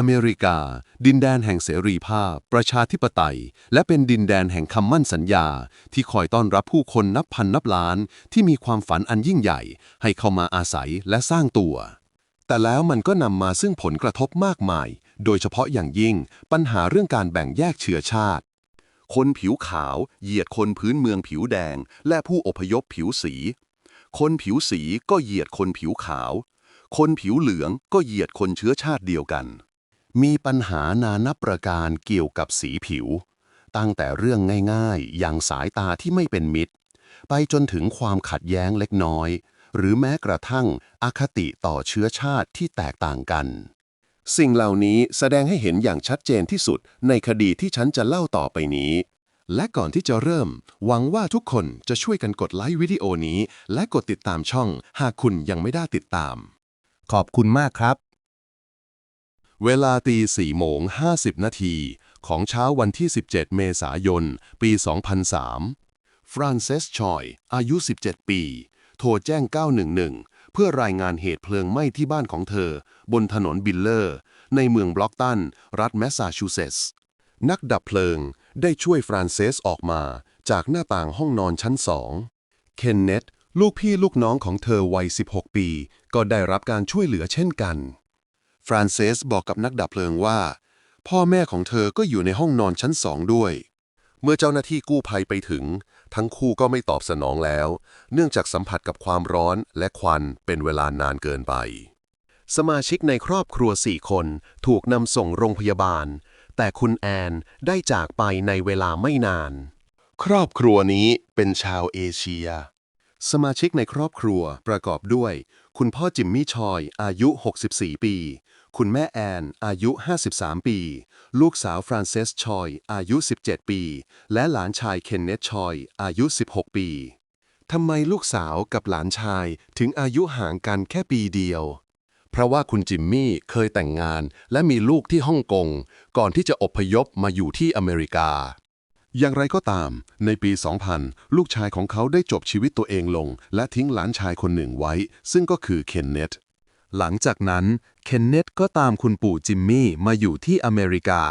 อเมริกา ดินแดนแห่งเสรีภาพ ประชาธิปไตย และเป็นดินแดนแห่งคำมั่นสัญญา ที่คอยต้อนรับผู้คนนับพันนับล้าน ที่มีความฝันอันยิ่งใหญ่ ให้เข้ามาอาศัยและสร้างตัว แต่แล้วมันก็นำมาซึ่งผลกระทบมากมาย โดยเฉพาะอย่างยิ่งปัญหาเรื่องการแบ่งแยกเชื้อชาติ คนผิวขาวเหยียดคนพื้นเมืองผิวแดง และผู้อพยพผิวสี คนผิวสีก็เหยียดคนผิวขาว คนผิวเหลืองก็เหยียดคนเชื้อชาติเดียวกัน มีปัญหานานับประการเกี่ยวกับสีผิว ตั้งแต่เรื่องง่ายๆ อย่างสายตาที่ไม่เป็นมิตร ไปจนถึงความขัดแย้งเล็กน้อย หรือแม้กระทั่งอคติต่อเชื้อชาติที่แตกต่างกัน สิ่งเหล่านี้แสดงให้เห็นอย่างชัดเจนที่สุดในคดีที่ฉันจะเล่าต่อไปนี้และก่อนที่จะเริ่ม หวังว่าทุกคนจะช่วยกันกดไลค์วิดีโอนี้ และกดติดตามช่อง หากคุณยังไม่ได้ติดตาม ขอบคุณมากครับ เวลาตี4โมง50 นาทีของเช้าวันที่ 17 เมษายน ปี 2003 ฟรานเซสชอย อายุ 17 ปี โทรแจ้ง 911 เพื่อรายงานเหตุเพลิงไหม้ที่บ้านของเธอ บนถนนบิลเลอร์ ในเมืองบล็อกตัน รัฐแมสซาชูเซตส์ นักดับเพลิงได้ช่วยฟรานเซสออกมาจากหน้าต่างห้องนอนชั้นสองเคนเนตลูกพี่ลูกน้องของเธอวัย 16 ปี ก็ได้รับการช่วยเหลือเช่นกัน รานเซสบอกกับนักดับเพลิงว่า พ่อแม่ของเธอก็อยู่ในห้องนอนชั้นสองด้วย เมื่อเจ้าหน้าที่กู้ภัยไปถึง ทั้งคู่ก็ไม่ตอบสนองแล้ว เนื่องจากสัมผัสกับความร้อนและควันเป็นเวลานานเกินไป สมาชิกในครอบครัวสี่คนถูกนำส่งโรงพยาบาล แต่คุณแอนได้จากไปในเวลาไม่นาน ครอบครัวนี้เป็นชาวเอเชียสมาชิกในครอบครัวประกอบด้วย คุณพ่อจิมมี่ชอย อายุ 64 ปี คุณแม่แอน อายุ 53 ปี ลูกสาวฟรานเซสชอย อายุ 17 ปี และหลานชายเคนเนตชอย อายุ 16 ปีทำไมลูกสาวกับหลานชายถึงอายุห่างกันแค่ปีเดียว เพราะว่าคุณจิมมี่เคยแต่งงานและมีลูกที่ฮ่องกง ก่อนที่จะอพยพมาอยู่ที่อเมริกา อย่างไรก็ตาม ในปี 2000 ลูกชายของเขาได้จบชีวิตตัวเองลง และทิ้งหลานชายคนหนึ่งไว้ ซึ่งก็คือเคนเนต หลังจากนั้นเคนเนตก็ตามคุณปู่จิมมี่มาอยู่ที่อเมริกา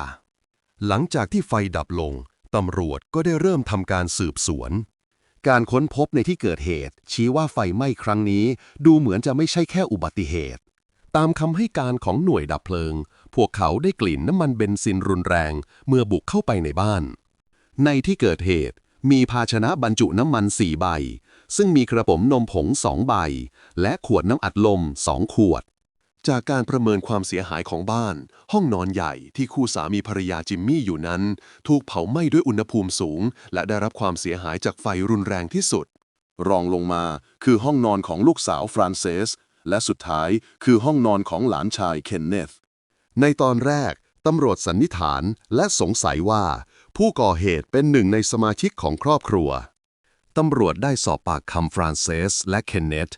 หลังจากที่ไฟดับลง ตำรวจก็ได้เริ่มทำการสืบสวน การค้นพบในที่เกิดเหตุ ชี้ว่าไฟไหม้ครั้งนี้ ดูเหมือนจะไม่ใช่แค่อุบัติเหตุ ตามคำให้การของหน่วยดับเพลิง พวกเขาได้กลิ่นน้ำมันเบนซินรุนแรง เมื่อบุกเข้าไปในบ้าน ในที่เกิดเหตุมีภาชนะบรรจุน้ำมันสี่ใบ ซึ่งมีกระป๋องนมผงสองใบ และขวดน้ำอัดลมสองขวด จากการประเมินความเสียหายของบ้าน ห้องนอนใหญ่ที่คู่สามีภรรยาจิมมี่อยู่นั้น ถูกเผาไหม้ด้วยอุณหภูมิสูง และได้รับความเสียหายจากไฟรุนแรงที่สุด รองลงมาคือห้องนอนของลูกสาวฟรานเซสและสุดท้ายคือห้องนอนของหลานชายเคนเนธในตอนแรกตำรวจสันนิษฐานและสงสัยว่า ผู้ก่อเหตุเป็นหนึ่งในสมาชิกของครอบครัว ตำรวจได้สอบปากคำฟรานเซสและเคนเนธ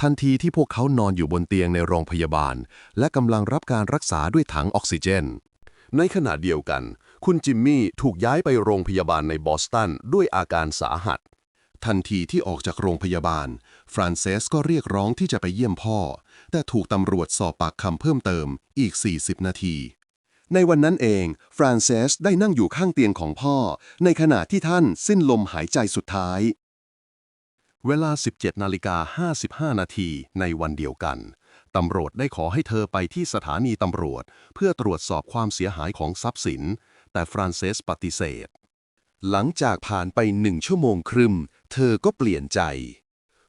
ทันทีที่พวกเขานอนอยู่บนเตียงในโรงพยาบาล และกำลังรับการรักษาด้วยถังออกซิเจน ในขณะเดียวกัน คุณจิมมี่ถูกย้ายไปโรงพยาบาลในบอสตันด้วยอาการสาหัส ทันทีที่ออกจากโรงพยาบาล ฟรานเซสก็เรียกร้องที่จะไปเยี่ยมพ่อ แต่ถูกตำรวจสอบปากคำเพิ่มเติมอีก 40 นาทีในวันนั้นเอง ฟรานเซสได้นั่งอยู่ข้างเตียงของพ่อ ในขณะที่ท่านสิ้นลมหายใจสุดท้าย เวลา 17นาฬิกา55 นาทีในวันเดียวกันตำรวจได้ขอให้เธอไปที่สถานีตำรวจ เพื่อตรวจสอบความเสียหายของทรัพย์สิน แต่ฟรานเซสปฏิเสธ หลังจากผ่านไปหนึ่งชั่วโมงครึ่งเธอก็เปลี่ยนใจ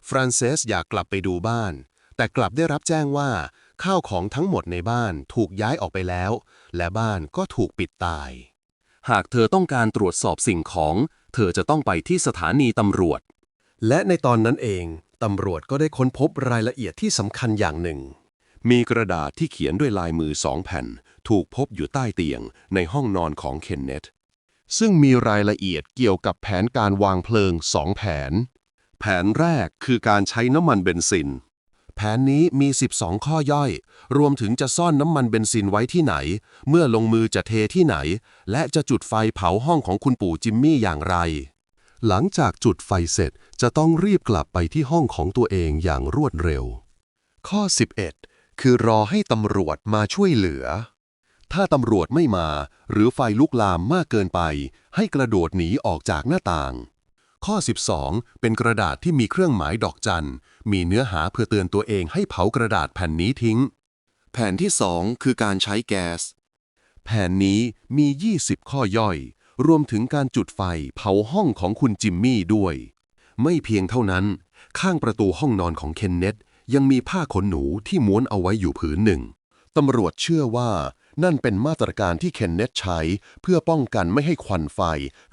ฟรานเซสอยากกลับไปดูบ้าน แต่กลับได้รับแจ้งว่า ข้าวของทั้งหมดในบ้านถูกย้ายออกไปแล้ว และบ้านก็ถูกปิดตาย หากเธอต้องการตรวจสอบสิ่งของ เธอจะต้องไปที่สถานีตำรวจ และในตอนนั้นเองตำรวจก็ได้ค้นพบรายละเอียดที่สำคัญอย่างหนึ่ง มีกระดาษที่เขียนด้วยลายมือสองแผ่น ถูกพบอยู่ใต้เตียงในห้องนอนของเคนเนตซึ่งมีรายละเอียดเกี่ยวกับแผนการวางเพลิงสองแผน แผนแรกคือการใช้น้ำมันเบนซิน แผนนี้มี 12 ข้อย่อย รวมถึงจะซ่อนน้ำมันเบนซินไว้ที่ไหน เมื่อลงมือจะเทที่ไหน และจะจุดไฟเผาห้องของคุณปู่จิมมี่อย่างไร หลังจากจุดไฟเสร็จจะต้องรีบกลับไปที่ห้องของตัวเองอย่างรวดเร็ว ข้อ 11 คือรอให้ตำรวจมาช่วยเหลือ ถ้าตำรวจไม่มา หรือไฟลุกลามมากเกินไป ให้กระโดดหนีออกจากหน้าต่าง ข้อ 12 เป็นกระดาษที่มีเครื่องหมายดอกจัน มีเนื้อหาเพื่อเตือนตัวเองให้เผากระดาษแผ่นนี้ทิ้ง แผนที่ 2 คือการใช้แก๊สแผนนี้มี 20 ข้อย่อย รวมถึงการจุดไฟเผาห้องของคุณจิมมี่ด้วย ไม่เพียงเท่านั้น ข้างประตูห้องนอนของเคนเนตยังมีผ้าขนหนูที่ม้วนเอาไว้อยู่ผืนหนึ่ง ตำรวจเชื่อว่านั่นเป็นมาตรการที่เคนเนตใช้ เพื่อป้องกันไม่ให้ควันไฟ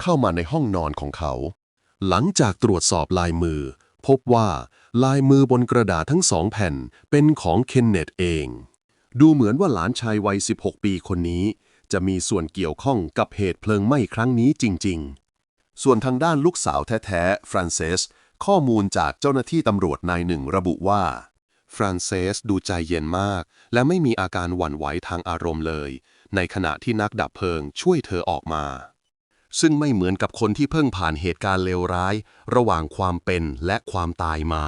เข้ามาในห้องนอนของเขา หลังจากตรวจสอบลายมือ พบว่าลายมือบนกระดาษทั้งสองแผ่นเป็นของเคนเนตเอง ดูเหมือนว่าหลานชายวัย 16 ปีคนนี้ จะมีส่วนเกี่ยวข้องกับเหตุเพลิงไหม้ครั้งนี้จริง ๆ ส่วนทางด้านลูกสาวแท้ๆฟรานเซสข้อมูลจากเจ้าหน้าที่ตำรวจนายหนึ่งระบุว่าฟรานเซสดูใจเย็นมาก และไม่มีอาการหวั่นไหวทางอารมณ์เลย ในขณะที่นักดับเพลิงช่วยเธอออกมา ซึ่งไม่เหมือนกับคนที่เพิ่งผ่านเหตุการณ์เลวร้าย ระหว่างความเป็นและความตายมา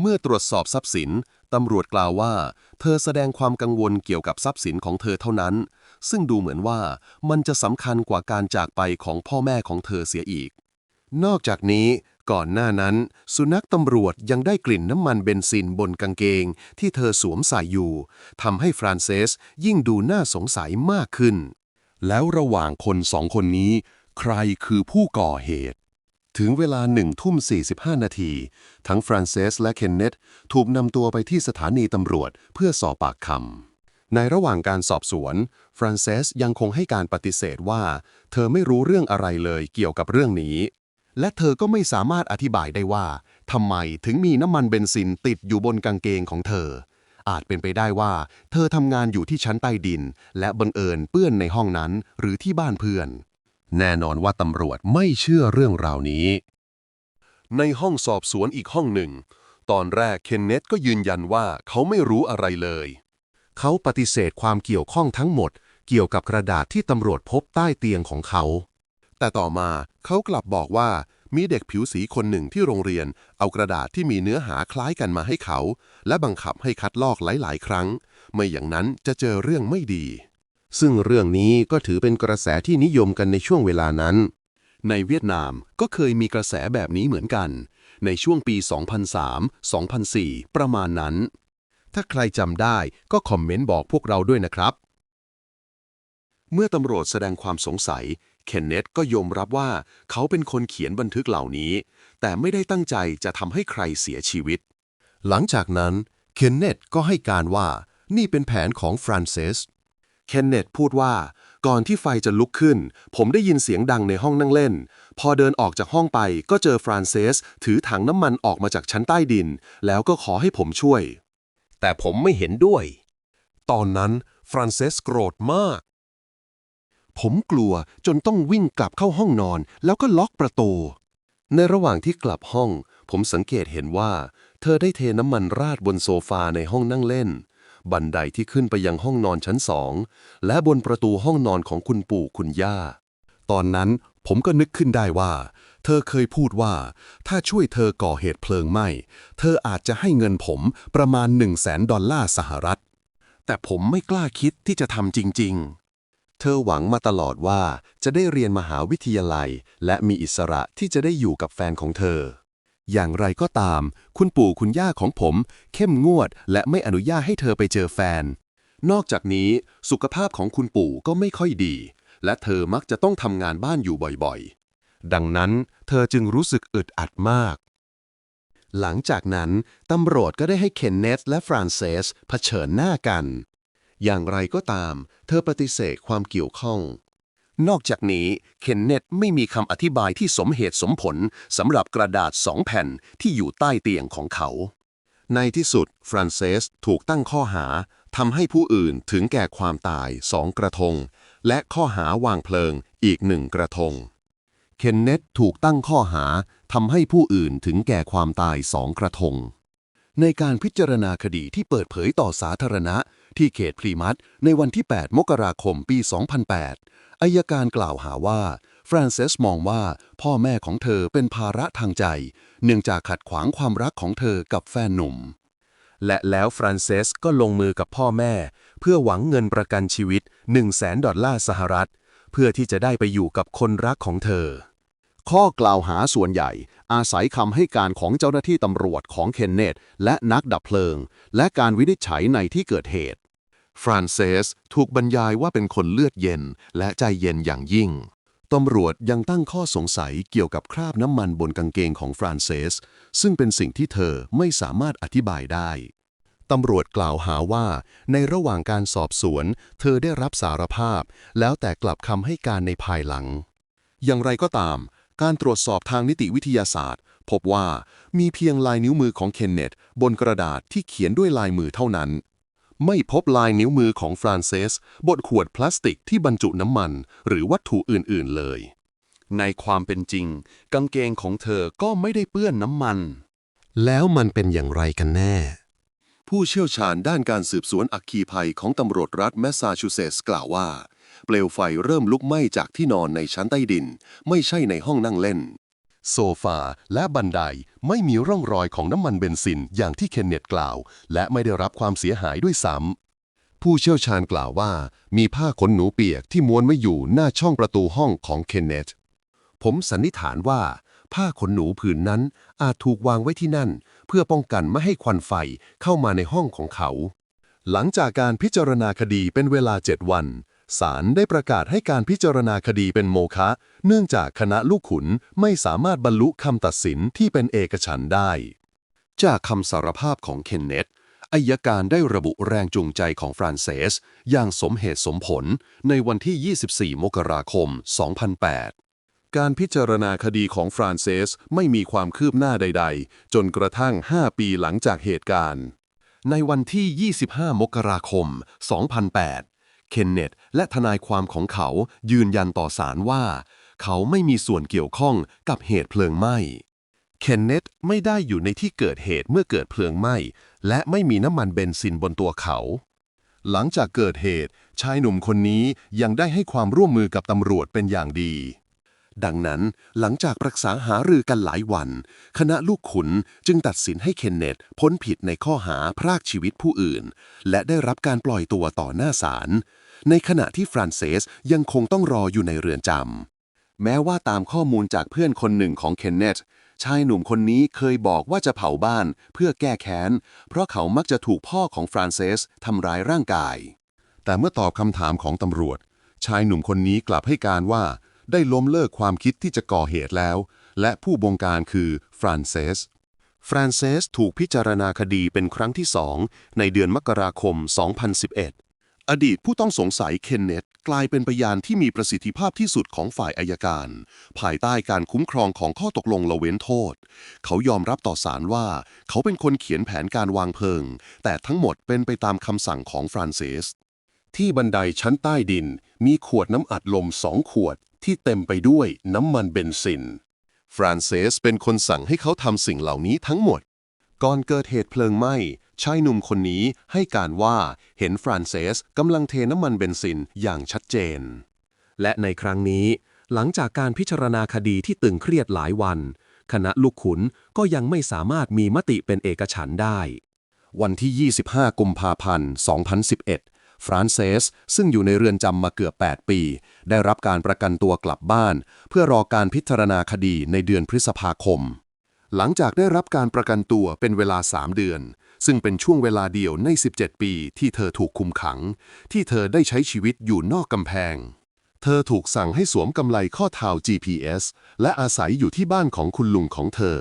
เมื่อตรวจสอบทรัพย์สินตำรวจกล่าวว่า เธอแสดงความกังวลเกี่ยวกับทรัพย์สินของเธอเท่านั้น ซึ่งดูเหมือนว่ามันจะสำคัญกว่าการจากไปของพ่อแม่ของเธอเสียอีก นอกจากนี้ก่อนหน้านั้น สุนัขตำรวจยังได้กลิ่นน้ำมันเบนซินบนกางเกง ที่เธอสวมใส่อยู่ทำให้ฟรานเซสยิ่งดูน่าสงสัยมากขึ้น แล้วระหว่างคนสองคนนี้ ใครคือผู้ก่อเหตุ ถึงเวลาหนึ่งทุ่ม 45 นาที ทั้งฟรานเซสและเคนเนตถูกนำตัวไปที่สถานีตำรวจเพื่อสอบปากคำ ในระหว่างการสอบสวน ฟรานเซสยังคงให้การปฏิเสธว่า เธอไม่รู้เรื่องอะไรเลยเกี่ยวกับเรื่องนี้ และเธอก็ไม่สามารถอธิบายได้ว่าทำไมถึงมีน้ำมันเบนซินติดอยู่บนกางเกงของเธอ อาจเป็นไปได้ว่า เธอทำงานอยู่ที่ชั้นใต้ดิน และบังเอิญเปื้อนในห้องนั้นหรือที่บ้านเพื่อน แน่นอนว่าตำรวจไม่เชื่อเรื่องราวนี้ ในห้องสอบสวนอีกห้องหนึ่ง ตอนแรกเคนเนตก็ยืนยันว่าเขาไม่รู้อะไรเลย เขาปฏิเสธความเกี่ยวข้องทั้งหมด เกี่ยวกับกระดาษที่ตำรวจพบใต้เตียงของเขา แต่ต่อมาเขากลับบอกว่ามีเด็กผิวสีคนหนึ่งที่โรงเรียน เอากระดาษที่มีเนื้อหาคล้ายกันมาให้เขา และบังคับให้คัดลอกหลาย ๆ ครั้ง ไม่อย่างนั้นจะเจอเรื่องไม่ดี ซึ่งเรื่องนี้ก็ถือเป็นกระแสที่นิยมกันในช่วงเวลานั้น ในเวียดนามก็เคยมีกระแสแบบนี้เหมือนกัน ในช่วงปี 2003-2004 ประมาณนั้น ถ้าใครจำได้ก็คอมเมนต์บอกพวกเราด้วยนะครับ เมื่อตำรวจแสดงความสงสัย เคนเนตก็ยอมรับว่าเขาเป็นคนเขียนบันทึกเหล่านี้ แต่ไม่ได้ตั้งใจจะทำให้ใครเสียชีวิต หลังจากนั้น เคนเนตก็ให้การว่านี่เป็นแผนของฟรานเซส เคนเนตพูดว่า ก่อนที่ไฟจะลุกขึ้น ผมได้ยินเสียงดังในห้องนั่งเล่น พอเดินออกจากห้องไปก็เจอฟรานเซส ถือถังน้ำมันออกมาจากชั้นใต้ดิน แล้วก็ขอให้ผมช่วย แต่ผมไม่เห็นด้วย ตอนนั้นฟรานเซสโกรธมาก ผมกลัวจนต้องวิ่งกลับเข้าห้องนอน แล้วก็ล็อกประตู ในระหว่างที่กลับห้อง ผมสังเกตเห็นว่า เธอได้เทน้ำมันราดบนโซฟาในห้องนั่งเล่น บันไดที่ขึ้นไปยังห้องนอนชั้นสอง และบนประตูห้องนอนของคุณปู่คุณย่า ตอนนั้นผมก็นึกขึ้นได้ว่า ธอเคยพูดว่า ถ้าช่วยเธอก่อเหตุเพลิงไหม้ เธออาจจะให้เงินผมประมาณ 1 0 0 0 0แสนดอลลาร์สหรัฐ แต่ผมไม่กล้าคิดที่จะทำจริง ๆ เธอหวังมาตลอดว่าจะได้เรียนมหาวิทยาลัย และมีอิสระที่จะได้อยู่กับแฟนของเธอ อย่างไรก็ตาม คุณปู่คุณย่าของผม เข้มงวด และไม่อนุญาตให้เธอไปเจอแฟน นอกจากนี้สุขภาพของคุณปู่ก็ไม่ค่อยดี และเธอมักจะต้องทำงานบ้านอยู่บ่อยๆ ดังนั้นเธอจึงรู้สึกอึดอัดมาก หลังจากนั้นตำรวจก็ได้ให้เคนเนตและฟรานเซสเผชิญหน้ากัน อย่างไรก็ตาม เธอปฏิเสธความเกี่ยวข้อง นอกจากนี้เคนเนตไม่มีคำอธิบายที่สมเหตุสมผลสำหรับกระดาษสองแผ่นที่อยู่ใต้เตียงของเขา ในที่สุดฟรานเซสถูกตั้งข้อหาทำให้ผู้อื่นถึงแก่ความตายสองกระทง และข้อหาวางเพลิงอีกหนึ่งกระทง เคนเนตถูกตั้งข้อหาทำให้ผู้อื่นถึงแก่ความตายสองกระทง ในการพิจารณาคดีที่เปิดเผยต่อสาธารณะ ที่เขตพรีมัตในวันที่ 8 มกราคมปี 2008อายการกล่าวหาว่าฟรานเซสมองว่าพ่อแม่ของเธอเป็นภาระทางใจ เนื่องจากขัดขวางความรักของเธอกับแฟนหนุ่ม และแล้วฟรานเซสก็ลงมือกับพ่อแม่ เพื่อหวังเงินประกันชีวิต 1 0 0 0 0แสนดอลลาร์สหรัฐ เพื่อที่จะได้ไปอยู่กับคนรักของเธอ ข้อกล่าวหาส่วนใหญ่ อาศัยคำให้การของเจ้าหน้าที่ตำรวจของเคนเนตและนักดับเพลิง และการวินิจฉัยในที่เกิดเหตุ ฟรานเซสถูกบรรยายว่าเป็นคนเลือดเย็นและใจเย็นอย่างยิ่งตำรวจยังตั้งข้อสงสัยเกี่ยวกับคราบน้ำมันบนกางเกงของฟรานเซส ซึ่งเป็นสิ่งที่เธอไม่สามารถอธิบายได้ตำรวจกล่าวหาว่า ในระหว่างการสอบสวน เธอได้รับสารภาพ แล้วแต่กลับคำให้การในภายหลัง อย่างไรก็ตาม การตรวจสอบทางนิติวิทยาศาสตร์ พบว่ามีเพียงลายนิ้วมือของเคนเนตบนกระดาษที่เขียนด้วยลายมือเท่านั้น ไม่พบลายนิ้วมือของฟรานเซสบนขวดพลาสติกที่บรรจุน้ำมัน หรือวัตถุอื่น ๆ เลย ในความเป็นจริง กางเกงของเธอก็ไม่ได้เปื้อนน้ำมัน แล้วมันเป็นอย่างไรกันแน่ ผู้เชี่ยวชาญด้านการสืบสวนอัคคีภัยของตำรวจรัฐแมสซาชูเซตส์กล่าวว่า เปลวไฟเริ่มลุกไหม้จากที่นอนในชั้นใต้ดิน ไม่ใช่ในห้องนั่งเล่น โซฟาและบันไดไม่มีร่องรอยของน้ำมันเบนซินอย่างที่เคนเนตกล่าว และไม่ได้รับความเสียหายด้วยซ้ำผู้เชี่ยวชาญกล่าวว่า มีผ้าขนหนูเปียกที่ม้วนไว้อยู่หน้าช่องประตูห้องของเคนเนตผมสันนิษฐานว่าผ้าขนหนูผืนนั้นอาจถูกวางไว้ที่นั่น เพื่อป้องกันไม่ให้ควันไฟเข้ามาในห้องของเขา หลังจากการพิจารณาคดีเป็นเวลา7วัน ศาลได้ประกาศให้การพิจารณาคดีเป็นโมฆะเนื่องจากคณะลูกขุนไม่สามารถบรรลุคำตัดสินที่เป็นเอกฉันได้ จากคำสารภาพของเคนเนตอายการได้ระบุแรงจูงใจของฟรานเซส อย่างสมเหตุสมผลในวันที่ 24 มกราคม 2008 การพิจารณาคดีของฟรานเซสไม่มีความคืบหน้าใด ๆ จนกระทั่ง 5 ปีหลังจากเหตุการณ์ ในวันที่ 25 มกราคม 2008 เคนเนตและทนายความของเขายืนยันต่อศาลว่า เขาไม่มีส่วนเกี่ยวข้องกับเหตุเพลิงไหม้เคนเนตไม่ได้อยู่ในที่เกิดเหตุเมื่อเกิดเพลิงไหม้และไม่มีน้ำมันเบนซินบนตัวเขา หลังจากเกิดเหตุ ชายหนุ่มคนนี้ยังได้ให้ความร่วมมือกับตำรวจเป็นอย่างดี ดังนั้นหลังจากปรึกษาหารือกันหลายวัน คณะลูกขุนจึงตัดสินให้เคนเนตพ้นผิดในข้อหาพรากชีวิตผู้อื่น และได้รับการปล่อยตัวต่อหน้าศาล ในขณะที่ฟรานเซสยังคงต้องรออยู่ในเรือนจำแม้ว่าตามข้อมูลจากเพื่อนคนหนึ่งของเคนเนตชายหนุ่มคนนี้เคยบอกว่าจะเผาบ้านเพื่อแก้แค้น เพราะเขามักจะถูกพ่อของฟรานเซสทำร้ายร่างกาย แต่เมื่อตอบคำถามของตำรวจ ชายหนุ่มคนนี้กลับให้การว่า ได้ล้มเลิกความคิดที่จะก่อเหตุแล้ว และผู้บงการคือฟรานเซสฟรานเซสถูกพิจารณาคดีเป็นครั้งที่สองในเดือนมกราคม 2011 อดีตผู้ต้องสงสัยเคนเนตกลายเป็นพยานที่มีประสิทธิภาพที่สุดของฝ่ายอายการ ภายใต้การคุ้มครองของข้อตกลงละเว้นโทษ เขายอมรับต่อศาลว่า เขาเป็นคนเขียนแผนการวางเพลิง แต่ทั้งหมดเป็นไปตามคำสั่งของฟรานเซสที่บันไดชั้นใต้ดิน มีขวดน้ำอัดลมสองขวดที่เต็มไปด้วยน้ำมันเบนซิน ฟรานเซสเป็นคนสั่งให้เขาทำสิ่งเหล่านี้ทั้งหมด ก่อนเกิดเหตุเพลิงไหม้ ชายหนุ่มคนนี้ให้การว่าเห็นฟรานเซสกำลังเทน้ำมันเบนซินอย่างชัดเจน และในครั้งนี้ หลังจากการพิจารณาคดีที่ตึงเครียดหลายวัน คณะลูกขุนก็ยังไม่สามารถมีมติเป็นเอกฉันได้ วันที่ 25 กุมภาพันธ์ 2011 ฟรานเซสซึ่งอยู่ในเรือนจำมาเกือบ 8 ปี ได้รับการประกันตัวกลับบ้าน เพื่อรอการพิจารณาคดีในเดือนพฤษภาคม หลังจากได้รับการประกันตัวเป็นเวลา 3 เดือน ซึ่งเป็นช่วงเวลาเดียวใน 17 ปีที่เธอถูกคุมขัง ที่เธอได้ใช้ชีวิตอยู่นอกกำแพง เธอถูกสั่งให้สวมกำไลข้อเท้า GPS และอาศัยอยู่ที่บ้านของคุณลุงของเธอ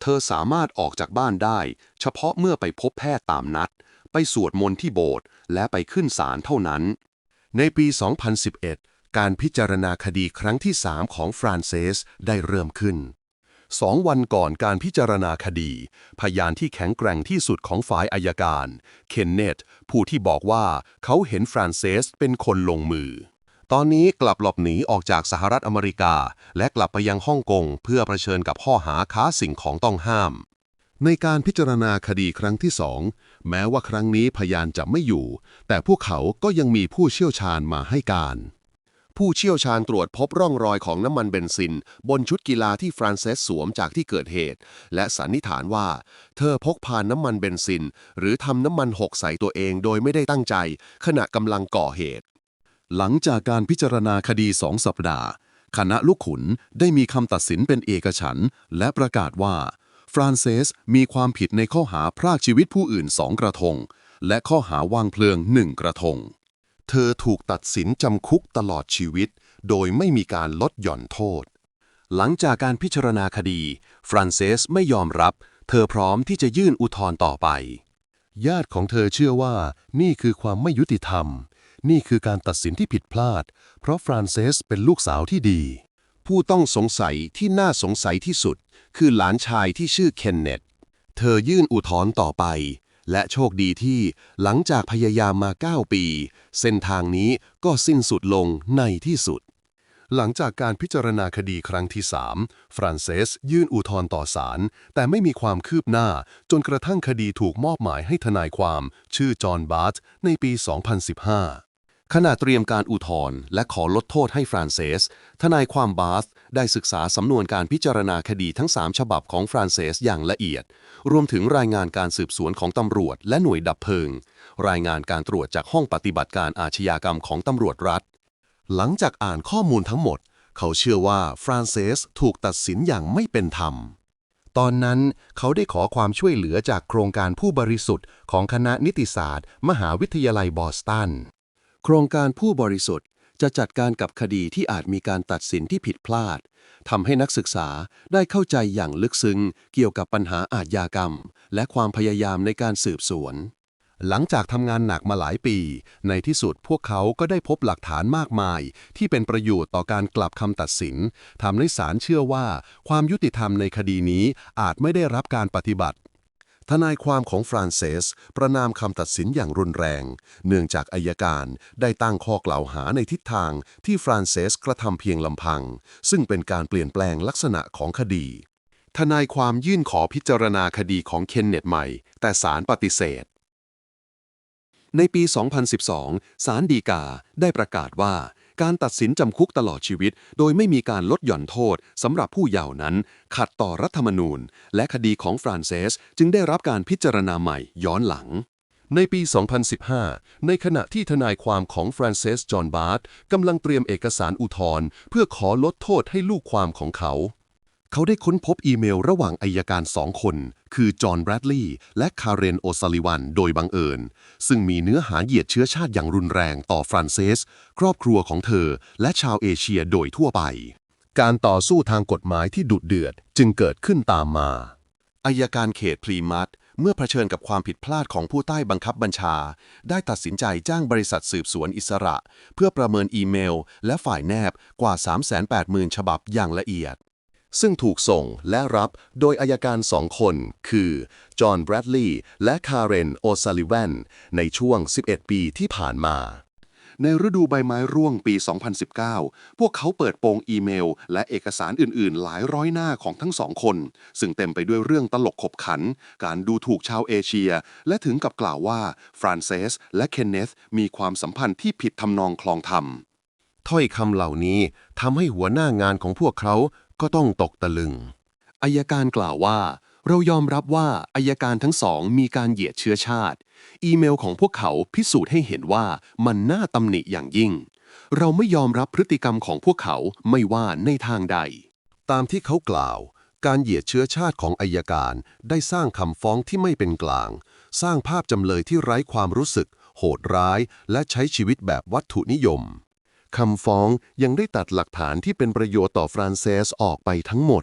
เธอสามารถออกจากบ้านได้ เฉพาะเมื่อไปพบแพทย์ตามนัด ไปสวดมนต์ที่โบสถ์และไปขึ้นศาลเท่านั้น ในปี 2011 การพิจารณาคดีครั้งที่ 3 ของฟรานเซสได้เริ่มขึ้น สองวันก่อนการพิจารณาคดี พยานที่แข็งแกร่งที่สุดของฝ่ายอายการ เคนเนตผู้ที่บอกว่าเขาเห็นฟรานเซสเป็นคนลงมือ ตอนนี้กลับหลบหนีออกจากสหรัฐอเมริกา และกลับไปยังฮ่องกงเพื่อเผชิญกับข้อหาค้าสิ่งของต้องห้าม ในการพิจารณาคดีครั้งที่สองแม้ว่าครั้งนี้พยานจะไม่อยู่ แต่พวกเขาก็ยังมีผู้เชี่ยวชาญมาให้การ ผู้เชี่ยวชาญตรวจพบร่องรอยของน้ำมันเบนซิน บนชุดกีฬาที่ฟรานเซสสวมจากที่เกิดเหตุ และสันนิษฐานว่า เธอพกพาน้ำมันเบนซิน หรือทำน้ำมันหกใส่ตัวเองโดยไม่ได้ตั้งใจ ขณะกำลังก่อเหตุ หลังจากการพิจารณาคดีสองสัปดาห์ คณะลูกขุนได้มีคำตัดสินเป็นเอกฉันและประกาศว่า ฟรานเซสมีความผิดในข้อหาพรากชีวิตผู้อื่นสองกระทง และข้อหาวางเพลิงหนึ่งกระทง เธอถูกตัดสินจำคุกตลอดชีวิต โดยไม่มีการลดหย่อนโทษ หลังจากการพิจารณาคดี ฟรานเซสไม่ยอมรับ เธอพร้อมที่จะยื่นอุทธรณ์ต่อไป ญาติของเธอเชื่อว่านี่คือความไม่ยุติธรรม นี่คือการตัดสินที่ผิดพลาด เพราะฟรานเซสเป็นลูกสาวที่ดี ผู้ต้องสงสัยที่น่าสงสัยที่สุด คือหลานชายที่ชื่อเคนเนตเธอยื่นอุทธรณ์ต่อไป และโชคดีที่หลังจากพยายามมา 9 ปี เส้นทางนี้ก็สิ้นสุดลงในที่สุด หลังจากการพิจารณาคดีครั้งที่ 3 ฟรานเซสยื่นอุทธรณ์ต่อศาลแต่ไม่มีความคืบหน้า จนกระทั่งคดีถูกมอบหมายให้ทนายความ ชื่อจอห์นบาร์ตในปี 2015 ขณะเตรียมการอุทธรณ์และขอลดโทษให้ฟรานเซส ทนายความบาร์ตได้ศึกษาสำนวนการพิจารณาคดีทั้ง 3 ฉบับของฟรานเซสอย่างละเอียด รวมถึงรายงานการสืบสวนของตำรวจและหน่วยดับเพลิง รายงานการตรวจจากห้องปฏิบัติการอาชญากรรมของตำรวจรัฐ หลังจากอ่านข้อมูลทั้งหมด เขาเชื่อว่าฟรานเซสถูกตัดสินอย่างไม่เป็นธรรม ตอนนั้นเขาได้ขอความช่วยเหลือจากโครงการผู้บริสุทธิ์ของคณะนิติศาสตร์ มหาวิทยาลัยบอสตัน โครงการผู้บริสุทธิ์จะจัดการกับคดีที่อาจมีการตัดสินที่ผิดพลาดทำให้นักศึกษาได้เข้าใจอย่างลึกซึ้งเกี่ยวกับปัญหาอาทยากรรม และความพยายามในการสืบสวน หลังจากทำงานหนักมาหลายปี ในที่สุดพวกเขาก็ได้พบหลักฐานมากมาย ที่เป็นประโยชน์ต่อการกลับคำตัดสินทำให้ศาลเชื่อว่า ความยุติธรรมในคดีนี้อาจไม่ได้รับการปฏิบัติ ทนายความของฟรานเซส ประนามคำตัดสินอย่างรุนแรง เนื่องจากอายการได้ตั้งข้อกล่าวหาในทิศทางที่ฟรานเซสกระทำเพียงลำพัง ซึ่งเป็นการเปลี่ยนแปลงลักษณะของคดี ทนายความยื่นขอพิจารณาคดีของเคนเนตใหม่ แต่ศาลปฏิเสธ ในปี 2012 ศาลฎีกาได้ประกาศว่า การตัดสินจำคุกตลอดชีวิต โดยไม่มีการลดหย่อนโทษสำหรับผู้เยาว์นั้น ขัดต่อรัฐธรรมนูญ และคดีของฟรานเซส จึงได้รับการพิจารณาใหม่ย้อนหลัง ในปี 2015 ในขณะที่ทนายความของฟรานเซส จอห์นบาร์ตกำลังเตรียมเอกสารอุทธรณ์เพื่อขอลดโทษให้ลูกความของเขา เขาได้ค้นพบอีเมลระหว่างอายการสองคน คือจอห์นแบรดลีย์และคาเรนโอซาลิวันโดยบังเอิญ ซึ่งมีเนื้อหาเหยียดเชื้อชาติอย่างรุนแรงต่อฟรานเซส ครอบครัวของเธอ และชาวเอเชียโดยทั่วไป การต่อสู้ทางกฎหมายที่ดุเดือดจึงเกิดขึ้นตามมาอายการเขตพรีมัตเมื่อเผชิญกับความผิดพลาดของผู้ใต้บังคับบัญชา ได้ตัดสินใจจ้างบริษัทสืบสวนอิสระ เพื่อประเมินอีเมล และฝ่ายแนบกว่า 380,000 ฉบับอย่างละเอียด ซึ่งถูกส่งและรับโดยอายการสองคน คือ จอห์น แบรดลีย์ และคาเรน โอซาลิแวน ในช่วง 11 ปีที่ผ่านมา ในฤดูใบไม้ร่วงปี 2019 พวกเขาเปิดโปงอีเมล และเอกสารอื่น ๆ หลายร้อยหน้าของทั้งสองคน ซึ่งเต็มไปด้วยเรื่องตลกขบขัน การดูถูกชาวเอเชีย และถึงกับกล่าวว่า ฟรานเซส และเคนเนธมีความสัมพันธ์ที่ผิดทำนองคลองธรรมถ้อยคำเหล่านี้ทำให้หัวหน้างานของพวกเขาก็ต้องตกตะลึง อายการกล่าวว่า เรายอมรับว่าอายการทั้งสองมีการเหยียดเชื้อชาติ อีเมลของพวกเขาพิสูจน์ให้เห็นว่ามันน่าตำหนิอย่างยิ่ง เราไม่ยอมรับพฤติกรรมของพวกเขาไม่ว่าในทางใด ตามที่เขากล่าว การเหยียดเชื้อชาติของอายการได้สร้างคำฟ้องที่ไม่เป็นกลาง สร้างภาพจำเลยที่ไร้ความรู้สึก โหดร้าย และใช้ชีวิตแบบวัตถุนิยม คำฟ้องยังได้ตัดหลักฐานที่เป็นประโยชน์ต่อฟรานเซสออกไปทั้งหมด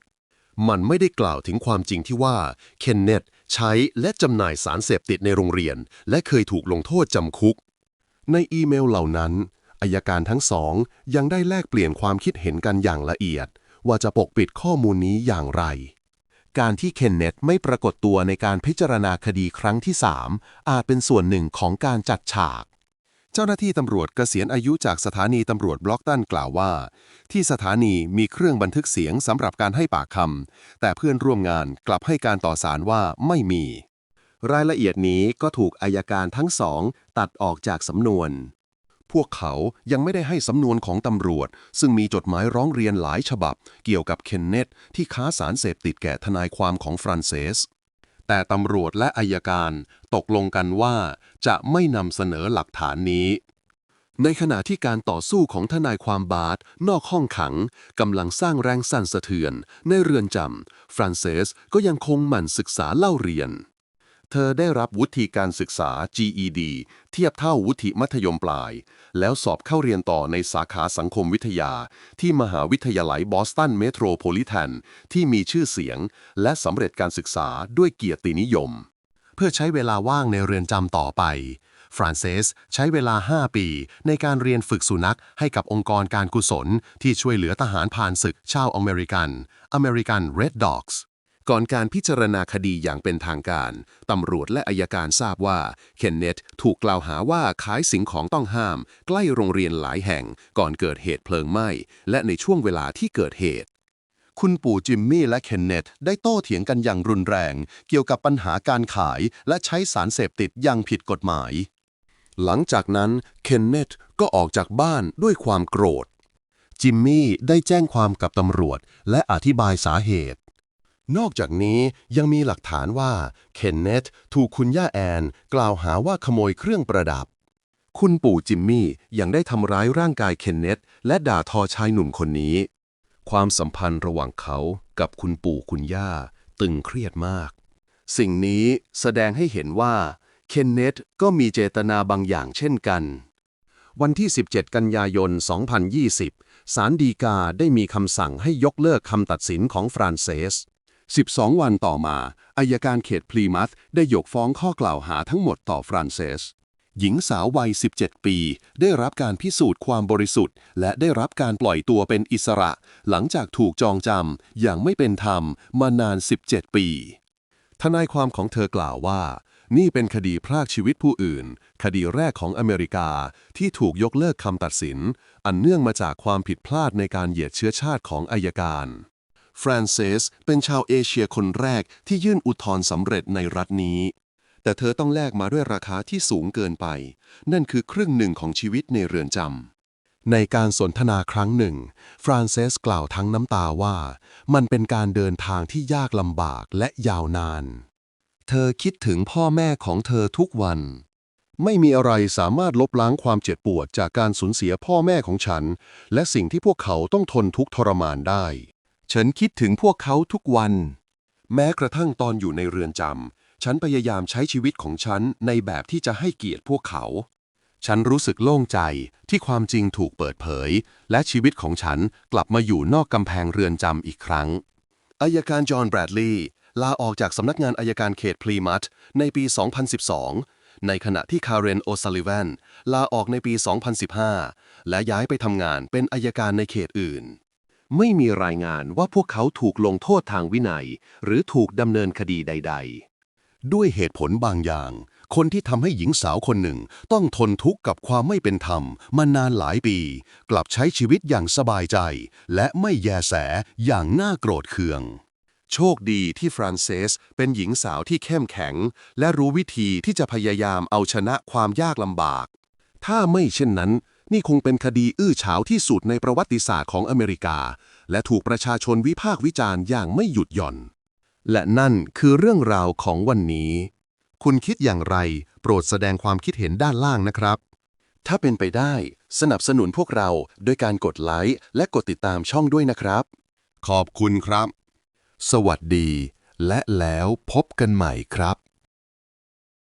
มันไม่ได้กล่าวถึงความจริงที่ว่าเคนเนตใช้และจำหน่ายสารเสพติดในโรงเรียน และเคยถูกลงโทษจำคุก ในอีเมลเหล่านั้นอายการทั้งสองยังได้แลกเปลี่ยนความคิดเห็นกันอย่างละเอียด ว่าจะปกปิดข้อมูลนี้อย่างไร การที่เคนเนตไม่ปรากฏตัวในการพิจารณาคดีครั้งที่ 3 อาจเป็นส่วนหนึ่งของการจัดฉาก เจ้าหน้าที่ตำรวจเกษียณอายุจากสถานีตำรวจบล็อกตันกล่าวว่า ที่สถานีมีเครื่องบันทึกเสียงสำหรับการให้ปากคำแต่เพื่อนร่วมงานกลับให้การต่อสารว่าไม่มี รายละเอียดนี้ก็ถูกอายการทั้งสอง ตัดออกจากสำนวน พวกเขายังไม่ได้ให้สำนวนของตำรวจ ซึ่งมีจดหมายร้องเรียนหลายฉบับ เกี่ยวกับเคนเนตที่ค้าสารเสพติดแก่ทนายความของฟรานเซส แต่ตำรวจและอายการตกลงกันว่าจะไม่นำเสนอหลักฐานนี้ ในขณะที่การต่อสู้ของทนายความบาร์ดนอกห้องขังกำลังสร้างแรงสั่นสะเทือน ในเรือนจำฟรานเซสก็ยังคงหมั่นศึกษาเล่าเรียน เธอได้รับวุฒิการศึกษา GED เทียบเท่าวุฒิมัธยมปลาย แล้วสอบเข้าเรียนต่อในสาขาสังคมวิทยา ที่มหาวิทยาลัยบอสตันเมโทรโพลิแทนที่มีชื่อเสียง และสำเร็จการศึกษาด้วยเกียรตินิยม เพื่อใช้เวลาว่างในเรือนจำต่อไป ฟรานเซสใช้เวลา 5 ปี ในการเรียนฝึกสุนัขให้กับองค์กรการกุศล ที่ช่วยเหลือทหารผ่านศึกชาวอเมริกัน American Red Dogs ก่อนการพิจารณาคดีอย่างเป็นทางการ ตำรวจและอายการทราบว่าเคนเนตถูกกล่าวหาว่าขายสิ่งของต้องห้าม ใกล้โรงเรียนหลายแห่ง ก่อนเกิดเหตุเพลิงไหม้ และในช่วงเวลาที่เกิดเหตุ คุณปู่จิมมี่และเคนเนตได้โต้เถียงกันอย่างรุนแรง เกี่ยวกับปัญหาการขายและใช้สารเสพติดอย่างผิดกฎหมาย หลังจากนั้นเคนเนตก็ออกจากบ้านด้วยความโกรธจิมมี่ได้แจ้งความกับตำรวจและอธิบายสาเหตุ นอกจากนี้ยังมีหลักฐานว่าเคนเนตถูกคุณย่าแอน กล่าวหาว่าขโมยเครื่องประดับ คุณปู่จิมมี่ยังได้ทำร้ายร่างกายเคนเนตและด่าทอชายหนุ่มคนนี้ ความสัมพันธ์ระหว่างเขากับคุณปู่คุณย่า ตึงเครียดมาก สิ่งนี้แสดงให้เห็นว่าเคนเนตก็มีเจตนาบางอย่างเช่นกัน วันที่ 17 กันยายน 2020 ศาลฎีกาได้มีคำสั่งให้ยกเลิกคำตัดสินของฟรานเซส 12 วันต่อมาอายการเขตพลีมัธได้ยกฟ้องข้อกล่าวหาทั้งหมดต่อฟรานเซส หญิงสาววัย 17 ปี ได้รับการพิสูจน์ความบริสุทธิ์ และได้รับการปล่อยตัวเป็นอิสระ หลังจากถูกจองจำอย่างไม่เป็นธรรมมานาน 17 ปี ทนายความของเธอกล่าวว่า นี่เป็นคดีพรากชีวิตผู้อื่น คดีแรกของอเมริกาที่ถูกยกเลิกคำตัดสิน อันเนื่องมาจากความผิดพลาดในการเหยียดเชื้อชาติของอายการ ฟรานเซสเป็นชาวเอเชียคนแรกที่ยื่นอุทธรณ์สำเร็จในรัฐนี้ แต่เธอต้องแลกมาด้วยราคาที่สูงเกินไป นั่นคือครึ่งหนึ่งของชีวิตในเรือนจำในการสนทนาครั้งหนึ่ง ฟรานเซสกล่าวทั้งน้ำตาว่า มันเป็นการเดินทางที่ยากลำบากและยาวนาน เธอคิดถึงพ่อแม่ของเธอทุกวันไม่มีอะไรสามารถลบล้างความเจ็บปวดจากการสูญเสียพ่อแม่ของฉัน และสิ่งที่พวกเขาต้องทนทุกข์ทรมานได้ ฉันคิดถึงพวกเขาทุกวัน แม้กระทั่งตอนอยู่ในเรือนจำ ฉันพยายามใช้ชีวิตของฉันในแบบที่จะให้เกียรติพวกเขา ฉันรู้สึกโล่งใจที่ความจริงถูกเปิดเผย และชีวิตของฉันกลับมาอยู่นอกกำแพงเรือนจำอีกครั้ง อายการจอห์นแบรดลีย์ลาออกจากสำนักงานอายการเขตพลีมัธในปี 2012 ในขณะที่คาร์เรนโอซัลลิแวนลาออกในปี 2015 และย้ายไปทำงานเป็นอายการในเขตอื่น ไม่มีรายงานว่าพวกเขาถูกลงโทษทางวินัย หรือถูกดำเนินคดีใด ๆ ด้วยเหตุผลบางอย่าง คนที่ทำให้หญิงสาวคนหนึ่ง ต้องทนทุกข์กับความไม่เป็นธรรมมานานหลายปี กลับใช้ชีวิตอย่างสบายใจ และไม่แยแสอย่างน่าโกรธเคือง โชคดีที่ฟรานเซสเป็นหญิงสาวที่เข้มแข็ง และรู้วิธีที่จะพยายามเอาชนะความยากลำบาก ถ้าไม่เช่นนั้น นี่คงเป็นคดีอื้อฉาวที่สุดในประวัติศาสตร์ของอเมริกา และถูกประชาชนวิพากษ์วิจารณ์อย่างไม่หยุดหย่อน และนั่นคือเรื่องราวของวันนี้ คุณคิดอย่างไร โปรดแสดงความคิดเห็นด้านล่างนะครับ ถ้าเป็นไปได้ สนับสนุนพวกเราโดยการกดไลค์และกดติดตามช่องด้วยนะครับ ขอบคุณครับ สวัสดี และแล้วพบกันใหม่ครับ